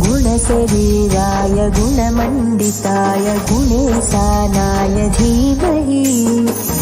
गुणशरीराय गुणमण्डिताय गुणेशानाय धीमहि।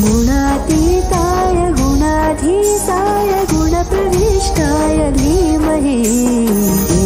गुणातीताय गुणाधीताय गुणप्रविष्टाय धीमहि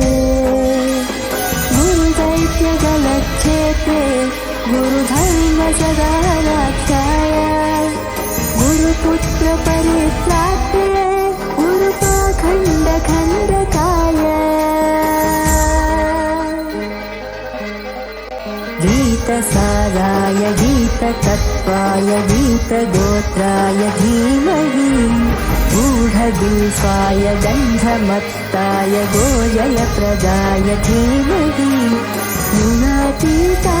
गुरुधर्मसदाराध्याय गुरुपुत्रपरित्रात्रे गुरुपाखण्डखण्डकाय गीतसाराय गीततत्त्वाय गीतगोत्राय धीमहि गूढदीपाय गन्धमत्ताय गोजयप्रदाय धीमहि गुणातीताय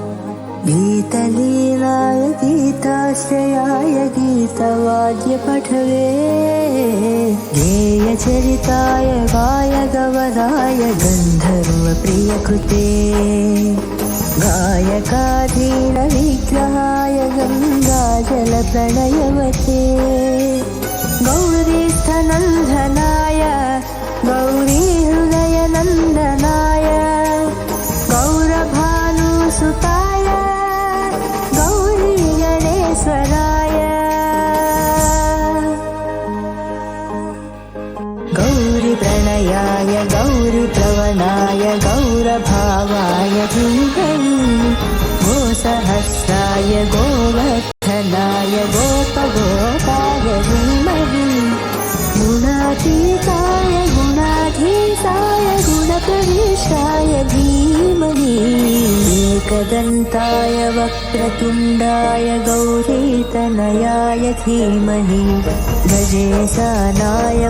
गीतलीलाय गीताश्रयाय गीतवाद्यपठवे गेयचरिताय गायगवराय गन्धर्वप्रियकृते गायकाधीनविग्रहाय गङ्गाजलप्रणयवते गौरीस्थनन्दनाय गौरभावाय धीमहि गोसहस्राय गोवर्धनाय गोपगोपाय धीमहि। गुणातीताय गुणाधीशाय गुणप्रविष्टाय धीमहि। एकदन्ताय वक्रतुण्डाय गौरीतनयाय धीमहि। गजेशानाय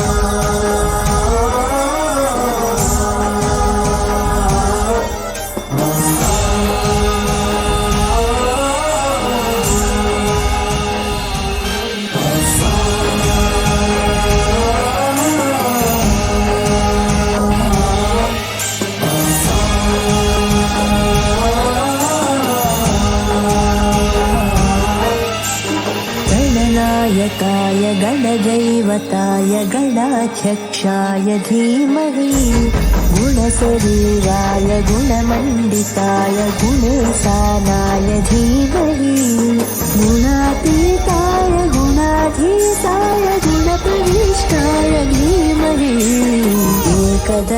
गणदैवताय गणाध्यक्षाय धीमहि गुणशरीराय गुणमण्डिताय गुणेशानाय धीमहि गुणातीताय